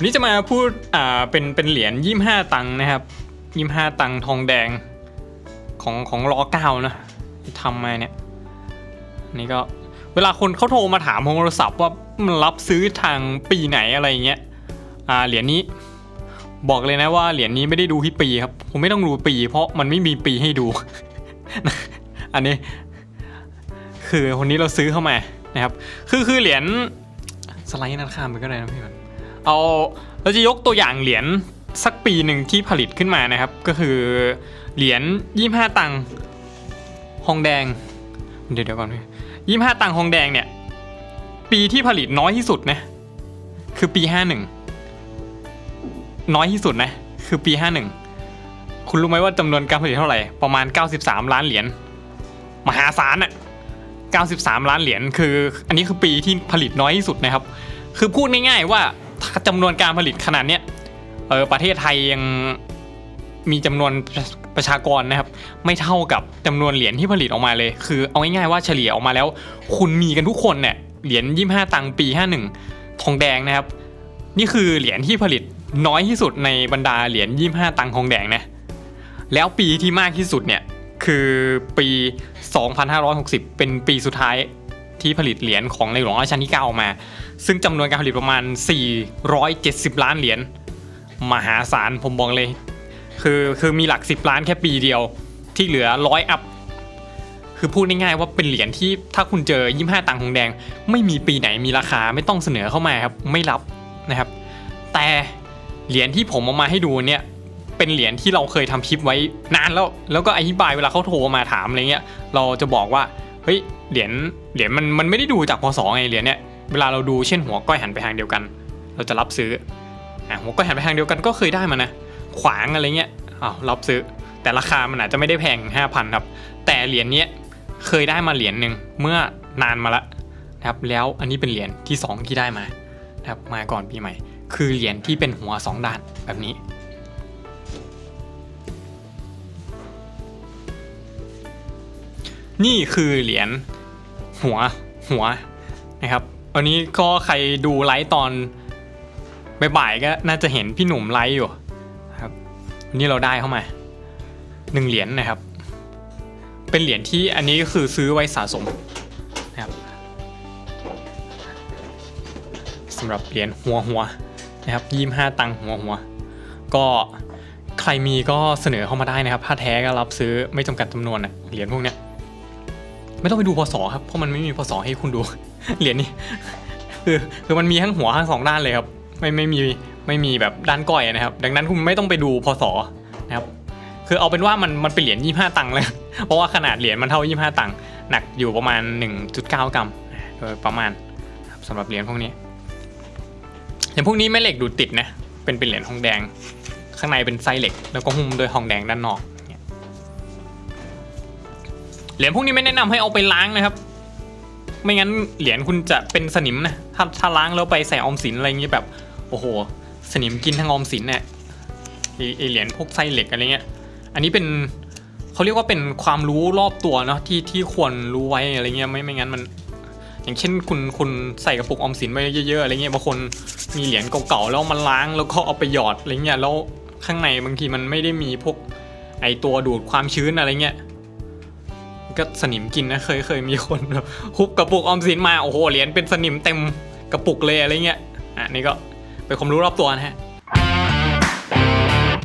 วันนี้จะมาพูดอ่าเป็นเป็นเหรียญยี่ห้าตังค์นะครับยี่ห้าตังค์ทองแดงของของรอเก้านะที่ทำมาเนี่ยนี่ก็เวลาคนเขาโทรมาถามโทรศัพท์ว่ามันรับซื้อทางปีไหนอะไรเงี้ยอ่าเหรียญนี้บอกเลยนะว่าเหรียญนี้ไม่ได้ดูที่ปีครับผมไม่ต้องดูปี เพราะมันไม่มีปีให้ดู อันนี้ คือวันนี้เราซื้อเข้ามานะครับ คือคือเหรียญสไลด์นั้นข้ามไปก็ได้นะพี่มัน เอาเราจะยกตัวอย่างเหรียญสักปีหนึ่งที่ผลิตขึ้นมานะครับ ก็คือเหรียญยี่ห้าตังค์ทองแดง เดี๋ยวเดี๋ยวก่อนยี่ห้าตังค์ทองแดงเนี่ย ปีที่ผลิตน้อยที่สุดนะ คือปีห้าหนึ่งน้อยที่สุดนะ คือปีห้าหนึ่งคุณรู้ไหมว่าจำนวนการผลิตเท่าไหร่ประมาณ 93 ล้านเหรียญมหาศาลอะ93 ล้านเหรียญคือ อันนี้คือปีที่ผลิตน้อยที่สุดนะครับ คือพูดง่ายๆว่า จำนวนการผลิตขนาดเนี้ยเออประเทศไทยยังมีจำนวนประชากรนะครับ ไม่เท่ากับจำนวนเหรียญที่ผลิตออกมาเลย คือเอาง่ายๆว่าเฉลี่ยออกมาแล้ว คุณมีกันทุกคนเนี่ยเหรียญ25ตังค์ปี51ทองแดงนะครับ นี่คือเหรียญที่ผลิตน้อยที่สุดในบรรดาเหรียญ25ตังทองแดงนะแล้วปีที่มากที่สุดเนี่ยคือปี 2560 เป็นปีสุดท้าย ที่ผลิตเหรียญของในหลวงรัชกาลที่ 9 ออกมา ซึ่งจำนวนการผลิตประมาณ 470 ล้านเหรียญมหาศาลผมบอกเลย คือคือมีหลัก 10 ล้านแค่ปีเดียว ที่เหลือร้อยอัพคือพูดง่ายๆว่าเป็นเหรียญที่ถ้าคุณเจอ 25 ตังค์ทองแดง ไม่มีปีไหนมีราคาไม่ต้องเสนอเข้ามาครับไม่รับนะครับ แต่เหรียญที่ผมเอามาให้ดูเนี่ยเป็นเหรียญที่เราเคยทำคลิปไว้นานแล้ว แล้วก็อธิบายเวลาเขาโทรมาถามอะไรเงี้ยเราจะบอกว่า เฮ้ยเหรียญเหรียญมันมันไม่ได้ดูจากพศไงเหรียญเนี่ยเวลาเราดูเช่นหัวก้อยหันไปทางเดียวกัน เราจะรับซื้ออะหัวก้อยหันไปทางเดียวกันก็เคยได้มานะ ขวางอะไรเงี้ยอ้าวรับซื้อ แต่ราคามันอาจจะไม่ได้แพง 5,000ครับแต่เหรียญเนี้ยเคยได้มาเหรียญหนึ่งเมื่อนานมาละนะครับแล้วอันนี้เป็นเหรียญที่สองที่ได้มานะครับมาก่อนปีใหม่ คือเหรียญที่เป็นหัวสองด้านแบบนี้ นี่คือเหรียญหัวหัวนะครับวันนี้ก็ใครดูไลฟ์ตอนบ่ายๆก็น่าจะเห็นพี่หนุ่มไลฟ์อยู่ครับวันนี้เราได้เข้ามาหนึ่งเหรียญนะครับ เป็นเหรียญที่อันนี้ก็คือซื้อไว้สะสมนะครับสำหรับเหรียญหัวหัวนะครับยี่ห้าตังหัวหัว ก็ใครมีก็เสนอเข้ามาได้นะครับ ถ้าแท้ก็รับซื้อไม่จำกัดจำนวนนะเหรียญพวกเนี้ย ไม่ต้องไปดูพศครับเพราะมันไม่มีพศให้คุณดู เหรียญนี้คือคือมันมีทั้งหัวทั้งสองด้านเลยครับ ไม่ไม่มีไม่มีแบบด้านก้อยนะครับ ดังนั้นคุณไม่ต้องไปดูพศนะครับ คือเอาเป็นว่ามันมันเป็นเหรียญยี่ห้าตังค์เลย เพราะว่าขนาดเหรียญมันเท่ายี่ห้าตังค์หนักอยู่ประมาณ 1.9 กรัมโดยประมาณครับสำหรับเหรียญพวกนี้อย่างพวกนี้แม่เหล็กดูดติดนะเป็นเป็นเหรียญทองแดง ข้างในเป็นไส้เหล็ก แล้วก็หุ้มด้วยทองแดงด้านนอก เหรียญพวกนี้ไม่แนะนำให้เอาไปล้างนะครับ ไม่งั้นเหรียญคุณจะเป็นสนิมนะถ้าถ้าล้างแล้วไปใส่ออมสินอะไรเงี้ยแบบ โอ้โห สนิมกินทั้งออมสินเนี่ยไอเหรียญพวกไส้เหล็กอะไรเงี้ย อันนี้เป็นเขาเรียกว่าเป็นความรู้รอบตัวเนาะที่ที่ควรรู้ไว้อะไรเงี้ยไม่ไม่งั้นมัน อย่างเช่นคุณคุณใส่กระปุกออมสินไปเยอะๆอะไรเงี้ยบางคนมีเหรียญเก่าๆแล้วมันล้างแล้วก็เอาไปหยอดอะไรเงี้ยแล้วข้างในบางทีมันไม่ได้มีพวกไอตัวดูดความชื้นอะไรเงี้ย ก็สนิมกินนะเคยเคยมีคนแบบฮุบกระปุกออมสินมาโอ้โหเหรียญเป็นสนิมเต็มกระปุกเลยอะไรเงี้ยอะนี่ก็เป็นความรู้รอบตัวนะฮะ